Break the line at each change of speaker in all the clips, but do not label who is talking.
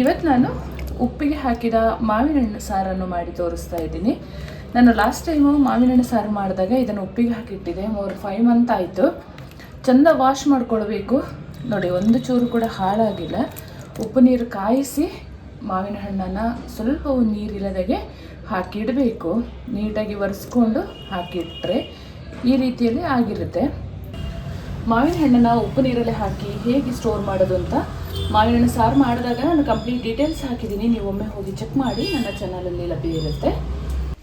ಇವತ್ತು ನಾನು ಉಪ್ಪಿಗೆ ಹಾಕಿದ ಮಾವಿನ ಹಣ್ಣು ಸಾರನ್ನು ಮಾಡಿ ತೋರಿಸ್ತಾ ಇದ್ದೀನಿ. ನಾನು ಲಾಸ್ಟ್ ಟೈಮು ಮಾವಿನ ಹಣ್ಣು ಸಾರು ಮಾಡಿದಾಗ ಇದನ್ನು ಉಪ್ಪಿಗೆ ಹಾಕಿಟ್ಟಿದೆ ಮೂರು ಫೈವ್ ಮಂತ್ ಆಯಿತು. ಚಂದ ವಾಶ್ ಮಾಡ್ಕೊಳ್ಬೇಕು. ನೋಡಿ, ಒಂದು ಚೂರು ಕೂಡ ಹಾಳಾಗಿಲ್ಲ. ಉಪ್ಪು ನೀರು ಕಾಯಿಸಿ ಮಾವಿನ ಹಣ್ಣನ್ನು ಸ್ವಲ್ಪ ನೀರಿಲ್ಲದಾಗೆ ಹಾಕಿಡಬೇಕು. ನೀಟಾಗಿ ಒರೆಸ್ಕೊಂಡು ಹಾಕಿಟ್ರೆ ಈ ರೀತಿಯಲ್ಲಿ ಆಗಿರುತ್ತೆ. ಮಾವಿನ ಹಣ್ಣನ್ನು ಉಪ್ಪು ನೀರಲ್ಲಿ ಹಾಕಿ ಹೇಗೆ ಸ್ಟೋರ್ ಮಾಡೋದು ಅಂತ ಮಾವಿನ ಹಣ್ಣು ಸಾರು ಮಾಡಿದಾಗ ನಾನು ಕಂಪ್ಲೀಟ್ ಡೀಟೇಲ್ಸ್ ಹಾಕಿದ್ದೀನಿ. ನೀವು ಒಮ್ಮೆ ಹೋಗಿ ಚೆಕ್ ಮಾಡಿ, ನನ್ನ ಚಾನಲಲ್ಲಿ ಲಭ್ಯ ಇರುತ್ತೆ.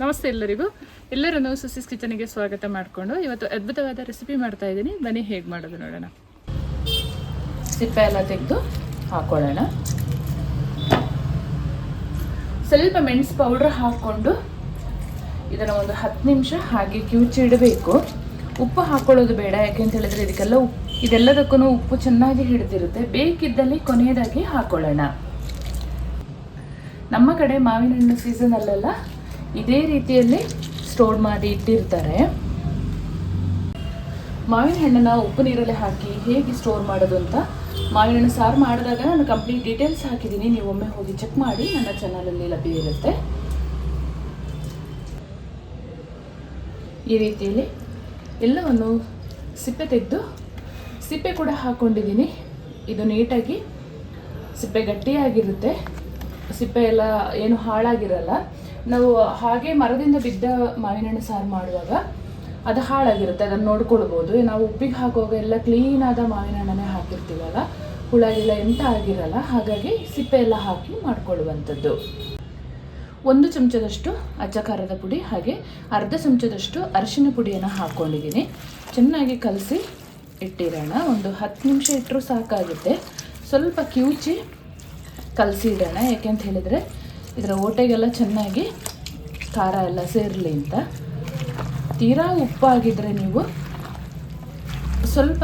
ನಮಸ್ತೆ ಎಲ್ಲರಿಗೂ. ಎಲ್ಲರನ್ನು ಸುಸಿಸ್ ಕಿಚನ್ಗೆ ಸ್ವಾಗತ ಮಾಡಿಕೊಂಡು ಇವತ್ತು ಅದ್ಭುತವಾದ ರೆಸಿಪಿ ಮಾಡ್ತಾ ಇದ್ದೀನಿ. ಬನ್ನಿ, ಹೇಗೆ ಮಾಡೋದು ನೋಡೋಣ. ಸಿಪ್ಪೆ ಎಲ್ಲ ತೆಗೆದು ಹಾಕೊಳ್ಳೋಣ. ಸ್ವಲ್ಪ ಮೆಣಸು ಪೌಡ್ರ್ ಹಾಕ್ಕೊಂಡು ಇದನ್ನು ಒಂದು ಹತ್ತು ನಿಮಿಷ ಹಾಗೆ ಕಿವುಚಿ ಇಡಬೇಕು ಉಪ್ಪು ಹಾಕೊಳ್ಳೋದು ಬೇಡ, ಯಾಕೆ ಅಂತ ಹೇಳಿದ್ರೆ ಇದಕ್ಕೆಲ್ಲ ಇದೆಲ್ಲದಕ್ಕೂ ಉಪ್ಪು ಚೆನ್ನಾಗಿ ಹಿಡಿದಿರುತ್ತೆ. ಬೇಕಿದ್ದಲ್ಲಿ ಕೊನೆಯದಾಗಿ ಹಾಕೊಳ್ಳೋಣ. ನಮ್ಮ ಕಡೆ ಮಾವಿನ ಹಣ್ಣು ಸೀಸನಲ್ಲೆಲ್ಲ ಇದೇ ರೀತಿಯಲ್ಲಿ ಸ್ಟೋರ್ ಮಾಡಿ ಇಟ್ಟಿರ್ತಾರೆ. ಮಾವಿನ ಹಣ್ಣನ್ನು ಉಪ್ಪು ನೀರಲ್ಲಿ ಹಾಕಿ ಹೇಗೆ ಸ್ಟೋರ್ ಮಾಡೋದು ಅಂತ ಮಾವಿನ ಹಣ್ಣು ಸಾರು ಮಾಡಿದಾಗ ನಾನು ಕಂಪ್ಲೀಟ್ ಡೀಟೇಲ್ಸ್ ಹಾಕಿದ್ದೀನಿ. ನೀವು ಒಮ್ಮೆ ಹೋಗಿ ಚೆಕ್ ಮಾಡಿ, ನನ್ನ ಚಾನಲಲ್ಲಿ ಲಭ್ಯ ಇರುತ್ತೆ. ಈ ರೀತಿಯಲ್ಲಿ ಎಲ್ಲವನ್ನು ಸಿಪ್ಪೆ ತೆಗೆದು ಸಿಪ್ಪೆ ಕೂಡ ಹಾಕ್ಕೊಂಡಿದ್ದೀನಿ ಇದು ನೀಟಾಗಿ ಸಿಪ್ಪೆ ಗಟ್ಟಿಯಾಗಿರುತ್ತೆ. ಸಿಪ್ಪೆ ಎಲ್ಲ ಏನು ಹಾಳಾಗಿರಲ್ಲ. ನಾವು ಹಾಗೆ ಮರದಿಂದ ಬಿದ್ದ ಮಾವಿನ ಹಣ್ಣು ಸಾರು ಮಾಡುವಾಗ ಅದು ಹಾಳಾಗಿರುತ್ತೆ. ಅದನ್ನು ನೋಡ್ಕೊಳ್ಬೋದು. ನಾವು ಉಪ್ಪಿಗೆ ಹಾಕುವಾಗ ಎಲ್ಲ ಕ್ಲೀನಾದ ಮಾವಿನ ಹಣ್ಣನ್ನೇ ಹಾಕಿರ್ತೀವಲ್ಲ. ಹುಳ, ಗಿಳ ಎಂಥ ಆಗಿರಲ್ಲ. ಹಾಗಾಗಿ ಸಿಪ್ಪೆ ಎಲ್ಲ ಹಾಕಿ ಮಾಡ್ಕೊಳ್ಳುವಂಥದ್ದು. ಒಂದು ಚಮಚದಷ್ಟು ಅಜ್ಜ ಖಾರದ ಪುಡಿ ಹಾಗೆ ಅರ್ಧ ಚಮಚದಷ್ಟು ಅರಿಶಿನ ಪುಡಿಯನ್ನು ಹಾಕ್ಕೊಂಡಿದ್ದೀನಿ ಚೆನ್ನಾಗಿ ಕಲಸಿ ಇಟ್ಟಿರೋಣ. ಒಂದು ಹತ್ತು ನಿಮಿಷ ಇಟ್ಟರೂ ಸಾಕಾಗುತ್ತೆ. ಸ್ವಲ್ಪ ಕಿವುಚಿ ಕಲಸಿ ಇಡೋಣ ಯಾಕೆಂತ ಹೇಳಿದರೆ ಇದರ ಓಟೆಗೆಲ್ಲ ಚೆನ್ನಾಗಿ ಖಾರ ಎಲ್ಲ ಸೇರಲಿ ಅಂತ. ತೀರಾ ಉಪ್ಪಾಗಿದ್ದರೆ ನೀವು ಸ್ವಲ್ಪ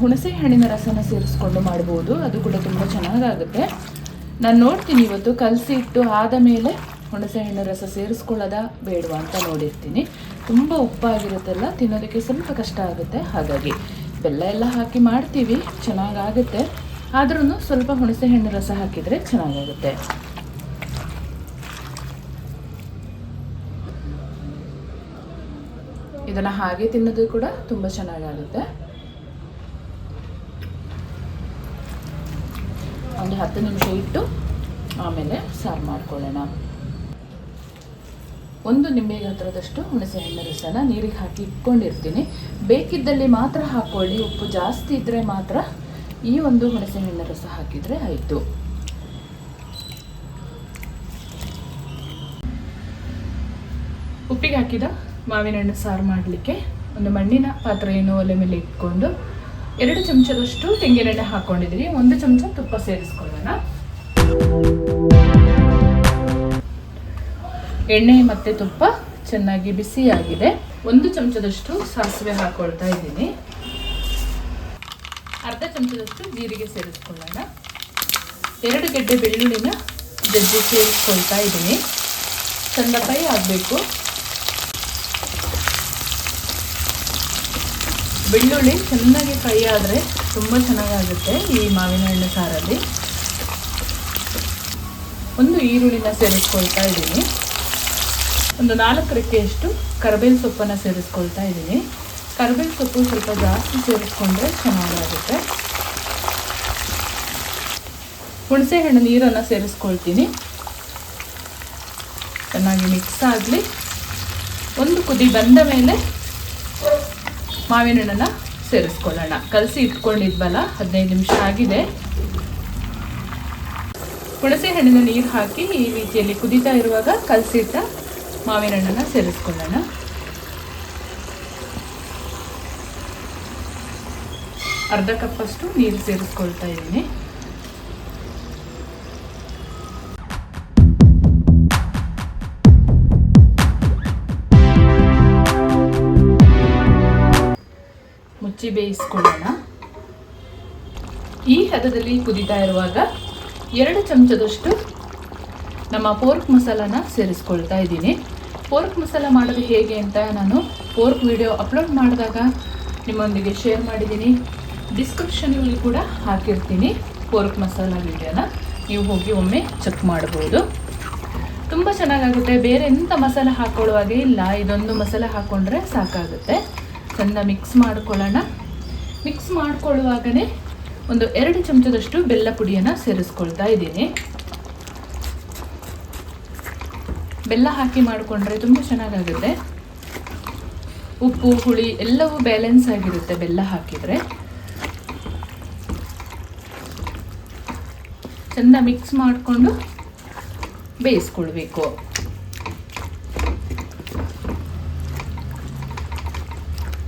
ಹುಣಸೆ ಹಣ್ಣಿನ ರಸನ ಸೇರಿಸ್ಕೊಂಡು ಮಾಡ್ಬೋದು. ಅದು ಕೂಡ ತುಂಬ ಚೆನ್ನಾಗಾಗುತ್ತೆ. ನಾನು ನೋಡ್ತೀನಿ ಇವತ್ತು, ಕಲಸಿ ಇಟ್ಟು ಆದ ಮೇಲೆ ಹುಣಸೆಹಣ್ಣು ರಸ ಸೇರಿಸ್ಕೊಳ್ಳೋದ ಬೇಡವಾ ಅಂತ ನೋಡಿರ್ತೀನಿ. ತುಂಬ ಉಪ್ಪಾಗಿರುತ್ತಲ್ಲ, ತಿನ್ನೋದಕ್ಕೆ ಸ್ವಲ್ಪ ಕಷ್ಟ ಆಗುತ್ತೆ. ಹಾಗಾಗಿ ಬೆಲ್ಲ ಎಲ್ಲ ಹಾಕಿ ಮಾಡ್ತೀವಿ, ಚೆನ್ನಾಗಾಗುತ್ತೆ. ಆದ್ರೂ ಸ್ವಲ್ಪ ಹುಣಸೆಹಣ್ಣು ರಸ ಹಾಕಿದರೆ ಚೆನ್ನಾಗಾಗುತ್ತೆ. ಇದನ್ನು ಹಾಗೆ ತಿನ್ನೋದು ಕೂಡ ತುಂಬ ಚೆನ್ನಾಗಾಗುತ್ತೆ. ಒಂದು ಹತ್ತು ನಿಮಿಷ ಇಟ್ಟು ಆಮೇಲೆ ಸಾರು ಮಾಡ್ಕೊಳ್ಳೋಣ. ಒಂದು ನಿಂಬೆ ಹತ್ರದಷ್ಟು ಹುಣಸೆಹಣ್ಣು ರಸನ ನೀರಿಗೆ ಹಾಕಿ ಇಟ್ಕೊಂಡಿರ್ತೀನಿ. ಬೇಕಿದ್ದಲ್ಲಿ ಮಾತ್ರ ಹಾಕ್ಕೊಳ್ಳಿ, ಉಪ್ಪು ಜಾಸ್ತಿ ಇದ್ದರೆ ಮಾತ್ರ ಈ ಒಂದು ಹುಣಸೆ ಹಣ್ಣಿನ ರಸ ಹಾಕಿದರೆ ಆಯಿತು. ಉಪ್ಪಿಗೆ ಹಾಕಿದ ಮಾವಿನ ಹಣ್ಣು ಸಾರು ಮಾಡಲಿಕ್ಕೆ ಒಂದು ಮಣ್ಣಿನ ಪಾತ್ರೆಯನ್ನು ಒಲೆ ಮೇಲೆ ಇಟ್ಕೊಂಡು ಎರಡು ಚಮಚದಷ್ಟು ತೆಂಗಿನೆಣ್ಣೆ ಹಾಕೊಂಡಿದ್ದೀನಿ ಒಂದು ಚಮಚ ತುಪ್ಪ ಸೇರಿಸ್ಕೊಳ್ಳೋಣ. ಎಣ್ಣೆ ಮತ್ತು ತುಪ್ಪ ಚೆನ್ನಾಗಿ ಬಿಸಿಯಾಗಿದೆ. ಒಂದು ಚಮಚದಷ್ಟು ಸಾಸಿವೆ ಹಾಕೊಳ್ತಾ ಇದ್ದೀನಿ. ಅರ್ಧ ಚಮಚದಷ್ಟು ಜೀರಿಗೆ ಸೇರಿಸ್ಕೊಳ್ಳೋಣ. ಎರಡು ಗೆಡ್ಡೆ ಬೆಳ್ಳುಳ್ಳಿನ ಜಜ್ಜಿ ಸೇರಿಸ್ಕೊಳ್ತಾ ಇದ್ದೀನಿ. ಫ್ರೈ ಆಗಬೇಕು. ಬೆಳ್ಳುಳ್ಳಿ ಚೆನ್ನಾಗಿ ಫ್ರೈ ಆದರೆ ತುಂಬ ಚೆನ್ನಾಗಾಗುತ್ತೆ ಈ ಮಾವಿನ ಹಣ್ಣು ಸಾರಲ್ಲಿ. ಒಂದು ಈರುಳ್ಳಿನ ಸೇರಿಸ್ಕೊಳ್ತಾ ಇದ್ದೀನಿ. ಒಂದು ನಾಲ್ಕು ರೆಕ್ಕೆಯಷ್ಟು ಕರ್ಬೇಲ್ ಸೊಪ್ಪನ್ನು ಸೇರಿಸ್ಕೊಳ್ತಾ ಇದ್ದೀನಿ. ಕರ್ಬೇಲ್ ಸೊಪ್ಪು ಸ್ವಲ್ಪ ಜಾಸ್ತಿ ಸೇರಿಸ್ಕೊಂಡ್ರೆ ಚೆನ್ನಾಗಾಗುತ್ತೆ. ಹುಣಸೆ ಹಣ್ಣು ನೀರನ್ನು ಸೇರಿಸ್ಕೊಳ್ತೀನಿ. ಚೆನ್ನಾಗಿ ಮಿಕ್ಸ್ ಆಗಲಿ. ಒಂದು ಕುದಿ ಬಂದ ಮೇಲೆ ಮಾವಿನ ಹಣ್ಣನ್ನು ಸೇರಿಸ್ಕೊಳ್ಳೋಣ. ಕಲಸಿ ಇಟ್ಕೊಂಡಿದ್ವಲ್ಲ, ಹದಿನೈದು ನಿಮಿಷ ಆಗಿದೆ. ಹುಣಸೆ ಹಣ್ಣಿನ ನೀರು ಹಾಕಿ ಈ ರೀತಿಯಲ್ಲಿ ಕುದೀತಾ ಇರುವಾಗ ಕಲಸಿಟ್ಟ ಮಾವಿನ ಹಣ್ಣನ್ನು ಸೇರಿಸ್ಕೊಳ್ಳೋಣ. ಅರ್ಧ ಕಪ್ಪಷ್ಟು ನೀರು ಸೇರಿಸ್ಕೊಳ್ತಾ ಇದ್ದೀನಿ. ಮುಚ್ಚಿ ಬೇಯಿಸ್ಕೊಳ್ಳೋಣ. ಈ ಹದದಲ್ಲಿ ಕುದೀತಾ ಇರುವಾಗ ಎರಡು ಚಮಚದಷ್ಟು ನಮ್ಮ ಪೋರ್ಕ್ ಮಸಾಲಾನ ಸೇರಿಸ್ಕೊಳ್ತಾ ಇದ್ದೀನಿ. ಪೋರ್ಕ್ ಮಸಾಲ ಮಾಡೋದು ಹೇಗೆ ಅಂತ ನಾನು ಪೋರ್ಕ್ ವಿಡಿಯೋ ಅಪ್ಲೋಡ್ ಮಾಡಿದಾಗ ನಿಮ್ಮೊಂದಿಗೆ ಶೇರ್ ಮಾಡಿದ್ದೀನಿ. ಡಿಸ್ಕ್ರಿಪ್ಷನಲ್ಲಿ ಕೂಡ ಹಾಕಿರ್ತೀನಿ ಪೋರ್ಕ್ ಮಸಾಲ ವಿಡಿಯೋನ. ನೀವು ಹೋಗಿ ಒಮ್ಮೆ ಚೆಕ್ ಮಾಡ್ಬೋದು. ತುಂಬ ಚೆನ್ನಾಗಾಗುತ್ತೆ. ಬೇರೆ ಎಂಥ ಮಸಾಲೆ ಹಾಕೊಳ್ಳುವಾಗೆ ಇಲ್ಲ. ಇದೊಂದು ಮಸಾಲ ಹಾಕ್ಕೊಂಡ್ರೆ ಸಾಕಾಗುತ್ತೆ. ಚೆಂದ ಮಿಕ್ಸ್ ಮಾಡ್ಕೊಳ್ಳೋಣ. ಮಿಕ್ಸ್ ಮಾಡ್ಕೊಳ್ಳುವಾಗಲೇ ಒಂದು ಎರಡು ಚಮಚದಷ್ಟು ಬೆಲ್ಲ ಪುಡಿಯನ್ನು ಸೇರಿಸ್ಕೊಳ್ತಾ ಇದ್ದೀನಿ. ಬೆಲ್ಲ ಹಾಕಿ ಮಾಡಿಕೊಂಡ್ರೆ ತುಂಬ ಚೆನ್ನಾಗಾಗುತ್ತೆ. ಉಪ್ಪು, ಹುಳಿ ಎಲ್ಲವೂ ಬ್ಯಾಲೆನ್ಸ್ ಆಗಿರುತ್ತೆ ಬೆಲ್ಲ ಹಾಕಿದರೆ. ಚೆಂದ ಮಿಕ್ಸ್ ಮಾಡಿಕೊಂಡು ಬೇಯಿಸ್ಕೊಳ್ಬೇಕು.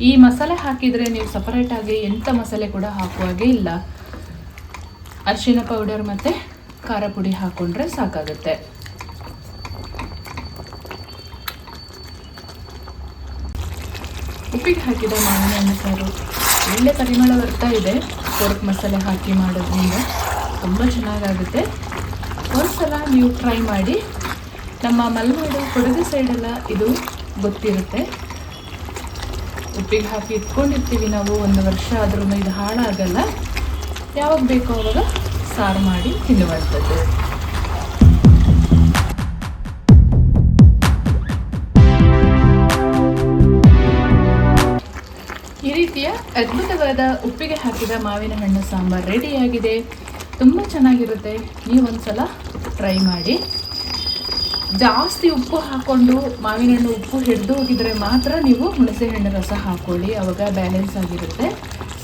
ಈ ಮಸಾಲೆ ಹಾಕಿದರೆ ನೀವು ಸಪರೇಟಾಗಿ ಎಂಥ ಮಸಾಲೆ ಕೂಡ ಹಾಕುವಾಗೆ ಇಲ್ಲ. ಅರಿಶಿನ ಪೌಡರ್ ಮತ್ತು ಖಾರ ಪುಡಿ ಹಾಕ್ಕೊಂಡ್ರೆ ಸಾಕಾಗುತ್ತೆ. ಉಪ್ಪಿಗೆ ಹಾಕಿದ ಮಾವಿನ ಸಾರು. ಒಳ್ಳೆ ಪರಿಮಳ ಬರ್ತಾ ಇದೆ. ಕೊರಕ್ ಮಸಾಲೆ ಹಾಕಿ ಮಾಡೋದ್ರಿಂದ ತುಂಬ ಚೆನ್ನಾಗಾಗುತ್ತೆ. ಒಂದ್ಸಲ ನೀವು ಟ್ರೈ ಮಾಡಿ. ನಮ್ಮ ಮಲೆನಾಡು ಕೊಡಗು ಸೈಡೆಲ್ಲ ಇದು ಗೊತ್ತಿರುತ್ತೆ. ಉಪ್ಪಿಗೆ ಹಾಕಿ ಇಟ್ಕೊಂಡಿರ್ತೀವಿ ನಾವು ಒಂದು ವರ್ಷ ಆದ್ರೂ ಇದು ಹಾಳಾಗಲ್ಲ. ಯಾವಾಗ ಬೇಕೋ ಅವಾಗ ಸಾರು ಮಾಡಿ ತಿನ್ನುವಂಥದ್ದು ಈ ರೀತಿಯ ಅದ್ಭುತವಾದ ಉಪ್ಪಿಗೆ ಹಾಕಿದ ಮಾವಿನ ಹಣ್ಣು ಸಾಂಬಾರು ರೆಡಿಯಾಗಿದೆ ತುಂಬ ಚೆನ್ನಾಗಿರುತ್ತೆ. ನೀವೊಂದ್ಸಲ ಟ್ರೈ ಮಾಡಿ. ಜಾಸ್ತಿ ಉಪ್ಪು ಹಾಕ್ಕೊಂಡು ಮಾವಿನ ಹಣ್ಣು ಉಪ್ಪು ಹಿಡಿದು ಹೋಗಿದ್ರೆ ಮಾತ್ರ ನೀವು ಹುಣಸೆ ಹಣ್ಣು ರಸ ಹಾಕ್ಕೊಳ್ಳಿ ಅವಾಗ ಬ್ಯಾಲೆನ್ಸ್ ಆಗಿರುತ್ತೆ.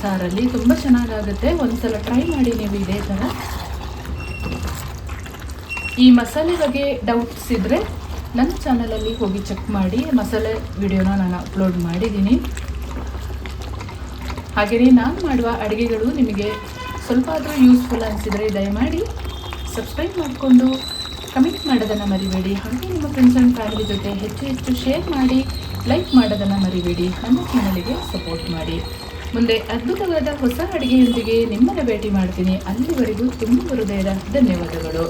ಸಾರಲ್ಲಿ ತುಂಬ ಚೆನ್ನಾಗಾಗುತ್ತೆ. ಒಂದ್ಸಲ ಟ್ರೈ ಮಾಡಿ ನೀವು ಇದೇ ಥರ ಈ ಮಸಾಲೆ ಬಗ್ಗೆ ಡೌಟ್ಸ್ ಇದ್ದರೆ ನನ್ನ ಚಾನಲಲ್ಲಿ ಹೋಗಿ ಚೆಕ್ ಮಾಡಿ. ಮಸಾಲೆ ವಿಡಿಯೋನ ನಾನು ಅಪ್ಲೋಡ್ ಮಾಡಿದ್ದೀನಿ. ಹಾಗೆಯೇ ನಾನು ಮಾಡುವ ಅಡುಗೆಗಳು ನಿಮಗೆ ಸ್ವಲ್ಪ ಆದರೂ ಯೂಸ್ಫುಲ್ ಅನಿಸಿದರೆ ದಯಮಾಡಿ ಸಬ್ಸ್ಕ್ರೈಬ್ ಮಾಡಿಕೊಂಡು ಕಮೆಂಟ್ ಮಾಡೋದನ್ನು ಮರಿಬೇಡಿ. ಹಾಗೆ ನಿಮ್ಮ ಫ್ರೆಂಡ್ಸ್ ಆ್ಯಂಡ್ ಫ್ಯಾಮಿಲಿ ಜೊತೆ ಹೆಚ್ಚು ಹೆಚ್ಚು ಶೇರ್ ಮಾಡಿ ಲೈಕ್ ಮಾಡೋದನ್ನು ಮರಿಬೇಡಿ. ನನ್ನ ಚಾನಲಿಗೆ ಸಪೋರ್ಟ್ ಮಾಡಿ. ಮುಂದೆ ಅದ್ಭುತವಾದ ಹೊಸ ಅಡುಗೆಯೊಂದಿಗೆ ನಿಮ್ಮನ್ನು ಭೇಟಿ ಮಾಡ್ತೀನಿ. ಅಲ್ಲಿವರೆಗೂ ತುಂಬ ಹೃದಯದ ಧನ್ಯವಾದಗಳು.